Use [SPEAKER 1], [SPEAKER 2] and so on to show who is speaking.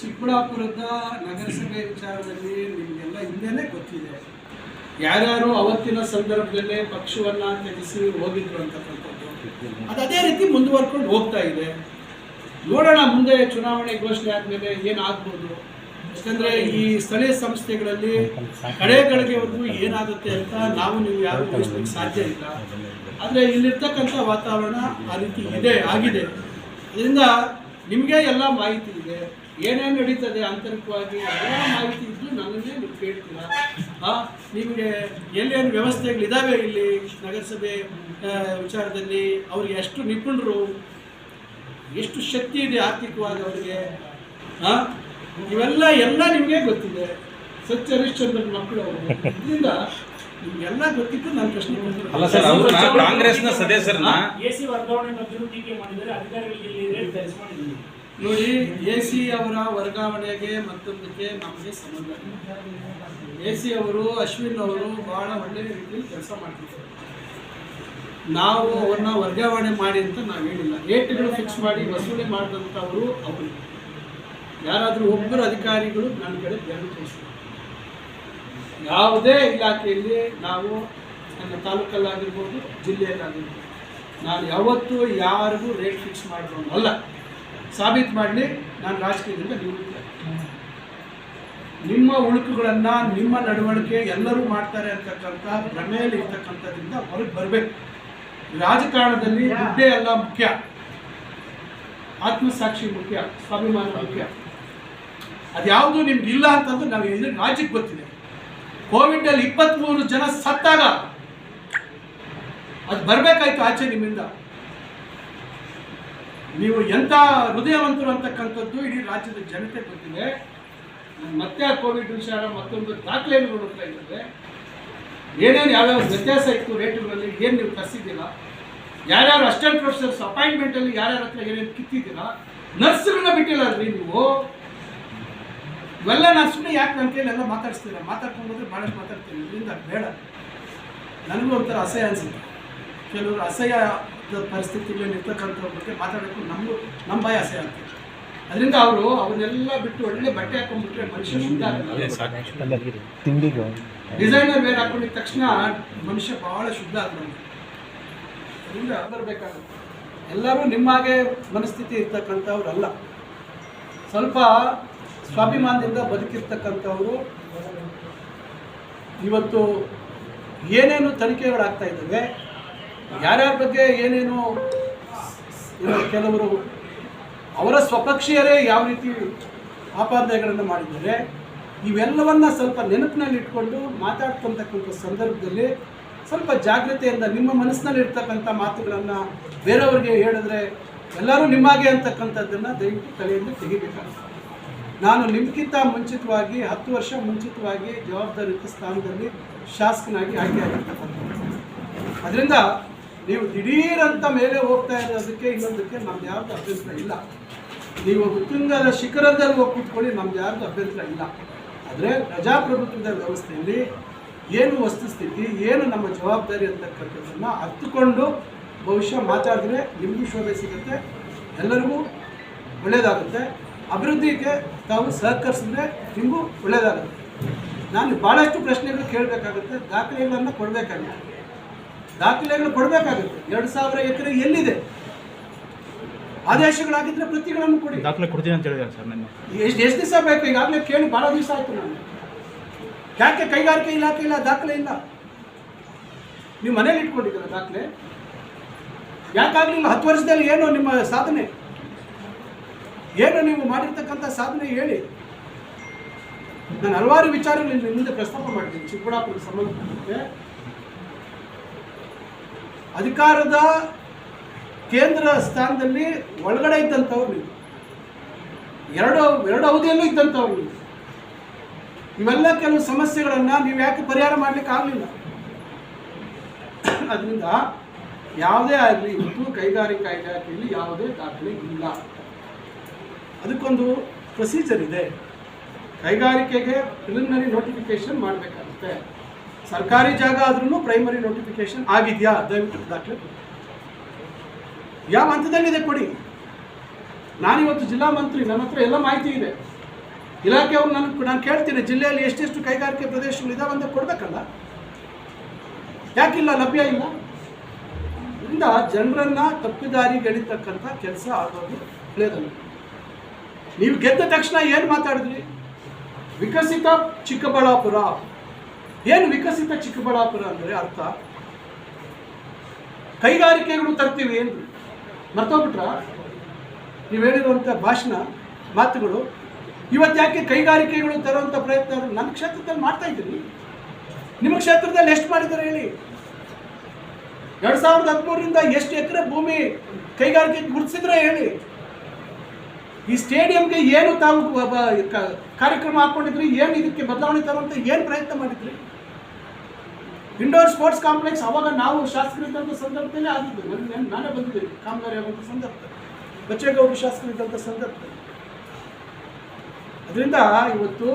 [SPEAKER 1] ಚಿಕ್ಕಬಳ್ಳಾಪುರದ ನಗರಸಭೆ ವಿಚಾರದಲ್ಲಿ ನಿಮಗೆಲ್ಲ ಹಿಂದೆನೇ ಗೊತ್ತಿದೆ. ಯಾರ್ಯಾರು ಅವತ್ತಿನ ಸಂದರ್ಭದಲ್ಲೇ ಪಕ್ಷವನ್ನ ತ್ಯಜಿಸಿ ಹೋಗಿದ್ರು ಅಂತಕ್ಕಂಥದ್ದು ಅದು ಅದೇ ರೀತಿ ಮುಂದುವರ್ಕೊಂಡು ಹೋಗ್ತಾ ಇದೆ. ನೋಡೋಣ ಮುಂದೆ ಚುನಾವಣೆ ಘೋಷಣೆ ಆದಮೇಲೆ ಏನಾಗ್ಬೋದು. ಯಾಕಂದ್ರೆ ಈ ಸ್ಥಳೀಯ ಸಂಸ್ಥೆಗಳಲ್ಲಿ ಕಡೆ ಗಳಿಗೆವರೆಗೂ ಏನಾಗುತ್ತೆ ಅಂತ ನಾವು ನೀವು ಯಾರು ಊಹಿಸ್ಲಿಕ್ಕೆ ಸಾಧ್ಯ ಇಲ್ಲ. ಆದರೆ ಇಲ್ಲಿರ್ತಕ್ಕಂಥ ವಾತಾವರಣ ಆ ರೀತಿ ಇದೆ, ಆಗಿದೆ. ಅದರಿಂದ ನಿಮಗೆ ಎಲ್ಲ ಮಾಹಿತಿ ಇದೆ. ಏನೇನು ನಡೀತದೆ ಆಂತರಿಕವಾಗಿ ಎಲ್ಲ ಮಾಹಿತಿ ಇದ್ದು ನನಗೆ ನೀವು ಕೇಳ್ತೀರಾ? ಹಾಂ ನಿಮಗೆ ಎಲ್ಲೇನು ವ್ಯವಸ್ಥೆಗಳಿದ್ದಾವೆ ಇಲ್ಲಿ ನಗರಸಭೆ ವಿಚಾರದಲ್ಲಿ? ಅವ್ರಿಗೆ ಎಷ್ಟು ನಿಪುಣರು? ಎಷ್ಟು ಶಕ್ತಿ ಇದೆ ಆರ್ಥಿಕವಾಗಿ ಅವರಿಗೆ? ಹಾಂ ಇವೆಲ್ಲ ಎಲ್ಲ ನಿಮಗೆ ಗೊತ್ತಿದೆ. ಸತ್ಯ ಹರಿಶ್ಚಂದ್ರನ್ ಮಕ್ಕಳು ಅವರು. ಇದರಿಂದ ನಿಮ್ಗೆಲ್ಲ ಗೊತ್ತಿತ್ತು ನಾನು ಪ್ರಶ್ನೆ.
[SPEAKER 2] ಅಲ್ಲ ಸರ್ ಅವ್ರನ್ನ ಕಾಂಗ್ರೆಸ್ನ ಸದಸ್ಯರನ್ನ
[SPEAKER 3] ಎಸಿ ವರ್ಗಾವಣೆ ಬಗ್ಗೆ ಟೀಕೆ ಮಾಡಿದರೆ ಅಧಿಕಾರಿಗಳಿಗೆ ಇಲ್ಲಿ ರೇಟ್ ಮಾಡಿದ್ದೀವಿ
[SPEAKER 1] ನೋಡಿ ಎ ಸಿ ಅವರ ವರ್ಗಾವಣೆಗೆ ಮತ್ತೊಂದಕ್ಕೆ ನಮಗೆ ಸಂಬಂಧ ಎ ಸಿ ಅವರು ಅಶ್ವಿನ್ ಅವರು ಬಹಳ ಒಳ್ಳೆಯ ರೀತಿಯಲ್ಲಿ ಕೆಲಸ ಮಾಡ್ತಿದ್ದಾರೆ. ನಾವು ಅವ್ರನ್ನ ವರ್ಗಾವಣೆ ಮಾಡಿ ಅಂತ ನಾವು ಹೇಳಿಲ್ಲ. ರೇಟ್ಗಳು ಫಿಕ್ಸ್ ಮಾಡಿ ವಸೂಲಿ ಮಾಡಿದಂಥವರು ಅವರು. ಯಾರಾದರೂ ಒಬ್ಬರು ಅಧಿಕಾರಿಗಳು ನನ್ನ ಕಡೆ ಧ್ಯಾನ ತೋರಿಸ್ತಾರೆ ಯಾವುದೇ ಇಲಾಖೆಯಲ್ಲಿ ನಾವು ನನ್ನ ತಾಲೂಕಲ್ಲಾಗಿರ್ಬೋದು ಜಿಲ್ಲೆಯಲ್ಲಾಗಿರ್ಬೋದು ನಾನು ಯಾವತ್ತೂ ಯಾರಿಗೂ ರೇಟ್ ಫಿಕ್ಸ್ ಮಾಡಿರೋನು ಅಲ್ಲ. ಸಾಬೀತು ಮಾಡಲಿ ನಾನು ರಾಜಕೀಯದಿಂದ ನಿವೃತ್ತಿ ನಿಮ್ಮ ಉಳುಕುಗಳನ್ನು ನಿಮ್ಮ ನಡವಳಿಕೆ ಎಲ್ಲರೂ ಮಾಡ್ತಾರೆ ಅಂತಕ್ಕಂಥ ಭ್ರಮೆಯಲ್ಲಿ ಇರ್ತಕ್ಕಂಥದ್ರಿಂದ ಹೊರಗೆ ಬರಬೇಕು. ರಾಜಕಾರಣದಲ್ಲಿ ದುಡ್ಡೇ ಎಲ್ಲ ಮುಖ್ಯ. ಆತ್ಮಸಾಕ್ಷಿ ಮುಖ್ಯ ಸ್ವಾಭಿಮಾನ ಮುಖ್ಯ. ಅದ್ಯಾವುದು ನಿಮ್ಗೆ ಇಲ್ಲ ಅಂತಂದ್ರೆ ನಾವು ಏನು ರಾಜ್ಯಕ್ಕೆ ಗೊತ್ತಿದೆ ಕೋವಿಡಲ್ಲಿ ಇಪ್ಪತ್ತ್ಮೂರು ಜನ ಸತ್ತಾಗ ಅದು ಬರಬೇಕಾಯ್ತು ಆಚೆ ನಿಮ್ಮಿಂದ. ನೀವು ಎಂಥ ಹೃದಯವಂತರು ಅಂತಕ್ಕಂಥದ್ದು ಇಡೀ ರಾಜ್ಯದ ಜನತೆ ಗೊತ್ತಿದೆ. ಮತ್ತೆ ಆ ಕೋವಿಡ್ ವಿಚಾರ ಮತ್ತೊಂದು ದಾಖಲೆಯನ್ನು ನೋಡುತ್ತಾ ಇದ್ದಾರೆ ಏನೇನು ಯಾವ್ಯಾವ ವ್ಯತ್ಯಾಸ ಇತ್ತು ರೇಟುಗಳಲ್ಲಿ, ಏನು ನೀವು ತರಿಸಿದ್ದೀರಾ? ಯಾರ್ಯಾರು ಅಸಿಸ್ಟೆಂಟ್ ಪ್ರೊಫೆಸರ್ಸ್ ಅಪಾಯಿಂಟ್ಮೆಂಟಲ್ಲಿ ಯಾರ್ಯಾರ ಹತ್ರ ಏನೇನು ಕಿತ್ತಿದ್ದೀರಾ? ನರ್ಸ್ಗಳನ್ನ ಬಿಟ್ಟಿಲ್ಲ ನೀವು? ಇವೆಲ್ಲ ನಾನು ಸುಮ್ಮನೆ ಯಾಕೆ ನನ್ನ ಕೈಲಿ ಎಲ್ಲ ಮಾತಾಡಿಸ್ತೀರಾ ಮಾತಾಡ್ಕೊಂಡು ಹೋದ್ರೆ ಭಾಳಷ್ಟು ಮಾತಾಡ್ತೀನಿ. ಇದರಿಂದ ಬೇಡ. ನನಗೂ ಒಂಥರ ಅಸಹ್ಯ ಅನಿಸುತ್ತೆ. ಕೆಲವರು ಅಸಹ್ಯ ಪರಿಸ್ಥಿತಿಗಳಲ್ಲಿ ಇರ್ತಕ್ಕಂಥವ್ರ ಬಗ್ಗೆ ಮಾತಾಡೋಕ್ಕೂ ನಮಗೂ ನಮ್ಮ ಭಯ ಅಸಹ್ಯ ಆಗ್ತದೆ. ಅದರಿಂದ ಅವರು ಅವನ್ನೆಲ್ಲ ಬಿಟ್ಟು ಒಳ್ಳೆ ಬಟ್ಟೆ ಹಾಕೊಂಡ್ಬಿಟ್ರೆ ಮನುಷ್ಯ ಶುದ್ಧ ಡಿಸೈನರ್ ಬೇರೆ ಹಾಕೊಂಡಿದ ತಕ್ಷಣ ಮನುಷ್ಯ ಬಹಳ ಶುದ್ಧ ಆಗ್ತದೆ ಅದರಿಂದ ಬರಬೇಕಾಗುತ್ತೆ. ಎಲ್ಲರೂ ನಿಮ್ಮ ಹಾಗೆ ಮನಸ್ಥಿತಿ ಇರ್ತಕ್ಕಂಥವ್ರಲ್ಲ. ಸ್ವಲ್ಪ ಸ್ವಾಭಿಮಾನದಿಂದ ಬದುಕಿರ್ತಕ್ಕಂಥವರು ಇವತ್ತು ಏನೇನು ತನಿಖೆಗಳಾಗ್ತಾ ಇದ್ದಾವೆ, ಯಾರ್ಯಾರ ಬಗ್ಗೆ ಏನೇನು ಕೆಲವರು ಅವರ ಸ್ವಪಕ್ಷೀಯರೇ ಯಾವ ರೀತಿ ಆಪಾದನೆಗಳನ್ನು ಮಾಡಿದ್ದಾರೆ, ಇವೆಲ್ಲವನ್ನ ಸ್ವಲ್ಪ ನೆನಪಿನಲ್ಲಿ ಇಟ್ಕೊಂಡು ಮಾತಾಡ್ಕೊಂತಕ್ಕಂಥ ಸಂದರ್ಭದಲ್ಲಿ ಸ್ವಲ್ಪ ಜಾಗ್ರತೆಯಿಂದ ನಿಮ್ಮ ಮನಸ್ಸಿನಲ್ಲಿ ಇರ್ತಕ್ಕಂಥ ಮಾತುಗಳನ್ನು ಬೇರೆಯವ್ರಿಗೆ ಹೇಳಿದ್ರೆ ಎಲ್ಲರೂ ನಿಮ್ಮಾಗೆ ಅಂತಕ್ಕಂಥದ್ದನ್ನು ದಯವಿಟ್ಟು ತಲೆಯಿಂದ ತೆಗಿಬೇಕಾಗುತ್ತೆ. ನಾನು ನಿಮ್ಗಿಂತ ಮುಂಚಿತವಾಗಿ, ಹತ್ತು ವರ್ಷ ಮುಂಚಿತವಾಗಿ ಜವಾಬ್ದಾರಿಯುತ ಸ್ಥಾನದಲ್ಲಿ ಶಾಸಕನಾಗಿ ಆಯ್ಕೆ ಆಗಿರ್ತಕ್ಕಂಥದ್ದು ಅದರಿಂದ ನೀವು ದಿಢೀರಂತ ಮೇಲೆ ಹೋಗ್ತಾ ಇರೋದಕ್ಕೆ ಇನ್ನೊಂದಕ್ಕೆ ನಮ್ದು ಯಾರ್ದು ಅಭ್ಯಂತರ ಇಲ್ಲ. ನೀವು ಉತ್ತುಂಗದ ಶಿಖರದಲ್ಲಿ ಕೂತ್ಕೊಳ್ಳಿ, ನಮ್ದು ಯಾರ್ದು ಅಭ್ಯಂತರ ಇಲ್ಲ. ಆದರೆ ಪ್ರಜಾಪ್ರಭುತ್ವದ ವ್ಯವಸ್ಥೆಯಲ್ಲಿ ಏನು ವಸ್ತುಸ್ಥಿತಿ, ಏನು ನಮ್ಮ ಜವಾಬ್ದಾರಿ ಅಂತಕ್ಕಂಥದ್ದನ್ನು ಅರ್ಥಕೊಂಡು ಬಹುಶಃ ಮಾತಾಡಿದ್ರೆ ನಿಮಗೂ ಶೋಭೆ ಸಿಗುತ್ತೆ, ಎಲ್ಲರಿಗೂ ಒಳ್ಳೆಯದಾಗುತ್ತೆ ಅಭಿವೃದ್ಧಿಗೆ ತಾವು ಸಹಕರಿಸಿದ್ರೆ ನಿಮಗೂ ಒಳ್ಳೆಯದಾಗುತ್ತೆ ನಾನು ಭಾಳಷ್ಟು ಪ್ರಶ್ನೆಗಳು ಕೇಳಬೇಕಾಗುತ್ತೆ ದಾಖಲೆಗಳನ್ನು ಕೊಡಬೇಕಾಗುತ್ತೆ. ದಾಖಲೆಗಳು ಕೊಡಬೇಕಾಗುತ್ತೆ. ಎರಡು ಸಾವಿರ ಎಕರೆ ಎಲ್ಲಿದೆ? ಆದೇಶಗಳಾಗಿದ್ದರೆ ಪ್ರತಿಗಳನ್ನು ಕೊಡಿ.
[SPEAKER 4] ದಾಖಲೆ ಕೊಡ್ತೀನಿ ಅಂತ ಹೇಳಿದ್ದಾರೆ ಸರ್ ನನ್ನ.
[SPEAKER 1] ಎಷ್ಟು ಎಷ್ಟು ದಿವಸ ಬೇಕು ಈಗಾಗಲೇ ಕೇಳಿ ಭಾಳ ದಿವಸ ಆಯಿತು ನಾನು. ಯಾಕೆ ಕೈಗಾರಿಕೆ ಇಲಾಖೆ ಇಲ್ಲ ದಾಖಲೆ ಇಲ್ಲ? ನೀವು ಮನೇಲಿ ಇಟ್ಕೊಂಡಿದ್ದೀರ ದಾಖಲೆ? ಯಾಕಾಗಲಿಲ್ಲ? ಹತ್ತು ವರ್ಷದಲ್ಲಿ ಏನು ನಿಮ್ಮ ಸಾಧನೆ? ಏನು ನೀವು ಮಾಡಿರ್ತಕ್ಕಂಥ ಸಾಧನೆ ಹೇಳಿ. ನಾನು ಹಲವಾರು ವಿಚಾರಗಳು ನಿಮ್ಮ ಮುಂದೆ ಪ್ರಸ್ತಾಪ ಮಾಡ್ತೀನಿ ಚಿಕ್ಕಬಳ್ಳಾಪುರ ಸಂಬಂಧಪಟ್ಟಂತೆ. ಅಧಿಕಾರದ ಕೇಂದ್ರ ಸ್ಥಾನದಲ್ಲಿ ಒಳಗಡೆ ಇದ್ದಂಥವ್ರು ನೀವು. ಎರಡು ಎರಡು ಅವಧಿಯಲ್ಲೂ ಇದ್ದಂಥವ್ರು ನೀವು. ಇವೆಲ್ಲ ಕೆಲವು ಸಮಸ್ಯೆಗಳನ್ನು ನೀವು ಯಾಕೆ ಪರಿಹಾರ ಮಾಡಲಿಕ್ಕೆ ಆಗಲಿಲ್ಲ? ಅದರಿಂದ ಯಾವುದೇ ಆಗಲಿ, ಇವತ್ತು ಕೈಗಾರಿಕಾ ಇಲಾಖೆಯಲ್ಲಿ ಯಾವುದೇ ದಾಖಲೆ ಇಲ್ಲ. ಅದಕ್ಕೊಂದು ಪ್ರೊಸೀಜರ್ ಇದೆ. ಕೈಗಾರಿಕೆಗೆ ಪ್ರಿಲಿಮಿನರಿ ನೋಟಿಫಿಕೇಶನ್ ಮಾಡಬೇಕಾಗುತ್ತೆ. ಸರ್ಕಾರಿ ಜಾಗ ಆದ್ರೂ ಪ್ರೈಮರಿ ನೋಟಿಫಿಕೇಶನ್ ಆಗಿದೆಯಾ? ದಯವಿಟ್ಟು ದಾಖಲೆ ಯಾವ ಹಂತದಲ್ಲಿದೆ ಕೊಡಿ. ನಾನಿವತ್ತು ಜಿಲ್ಲಾ ಮಂತ್ರಿ, ನನ್ನ ಹತ್ರ ಎಲ್ಲ ಮಾಹಿತಿ ಇದೆ. ಇಲಾಖೆಯವ್ರು ನನಗೆ ನಾನು ಕೇಳ್ತೀನಿ, ಜಿಲ್ಲೆಯಲ್ಲಿ ಎಷ್ಟೆಷ್ಟು ಕೈಗಾರಿಕೆ ಪ್ರದೇಶಗಳು ಇದಾವೆ ಅಂತ ಕೊಡಬೇಕಲ್ಲ? ಯಾಕಿಲ್ಲ? ಲಭ್ಯ ಇಲ್ಲ? ಇಂದ ಜನರನ್ನ ತಪ್ಪಿದಾರಿಗೆಳಿತಕ್ಕಂಥ ಕೆಲಸ ಆಗೋದು ಒಳ್ಳೆಯದಲ್ಲ ನೀವು ಗೆದ್ದ ತಕ್ಷಣ ಏನು ಮಾತಾಡಿದ್ರಿ? ವಿಕಸಿತ ಚಿಕ್ಕಬಳ್ಳಾಪುರ. ಏನು ವಿಕಸಿತ ಚಿಕ್ಕಬಳ್ಳಾಪುರ ಅಂದರೆ ಅರ್ಥ? ಕೈಗಾರಿಕೆಗಳು ತರ್ತೀವಿ ಏನು? ಮರ್ತೋಗ್ಬಿಟ್ರ? ನೀವು ಹೇಳಿರುವಂಥ ಭಾಷಣ, ಮಾತುಗಳು ಇವತ್ತು ಯಾಕೆ ಕೈಗಾರಿಕೆಗಳು ತರುವಂಥ ಪ್ರಯತ್ನ ನನ್ನ ಕ್ಷೇತ್ರದಲ್ಲಿ ಮಾಡ್ತಾ ಇದ್ದೀನಿ. ನಿಮ್ಮ ಕ್ಷೇತ್ರದಲ್ಲಿ ಎಷ್ಟು ಮಾಡಿದ್ದಾರೆ ಹೇಳಿ? ಎರಡು ಸಾವಿರದ ಹದಿಮೂರರಿಂದ ಎಷ್ಟು ಎಕರೆ ಭೂಮಿ ಕೈಗಾರಿಕೆ ಗುರುತಿಸಿದ್ರೆ ಹೇಳಿ? ಈ ಸ್ಟೇಡಿಯಂಗೆ ಏನು ತಾವು ಕಾರ್ಯಕ್ರಮ ಹಾಕೊಂಡಿದ್ರಿ, ಏನು ಇದಕ್ಕೆ ಬದಲಾವಣೆ ತರುವಂತ ಏನು ಪ್ರಯತ್ನ ಮಾಡಿದ್ರಿ? ಇಂಡೋರ್ ಸ್ಪೋರ್ಟ್ಸ್ ಕಾಂಪ್ಲೆಕ್ಸ್ ಅವಾಗ ನಾವು ಶಾಸಕರಿದ್ದಂಥ ಸಂದರ್ಭದಲ್ಲೇ ಆಗಿದ್ದು. ನಾನು- ಬಂದಿದ್ದೀನಿ ಕಾಮಗಾರಿ ಆಗುವಂಥ ಸಂದರ್ಭದಲ್ಲಿ ಬಚ್ಚೇಗೌಡ ಶಾಸಕರಿದ್ದಂಥ ಸಂದರ್ಭದಲ್ಲಿ ಅದರಿಂದ ಇವತ್ತು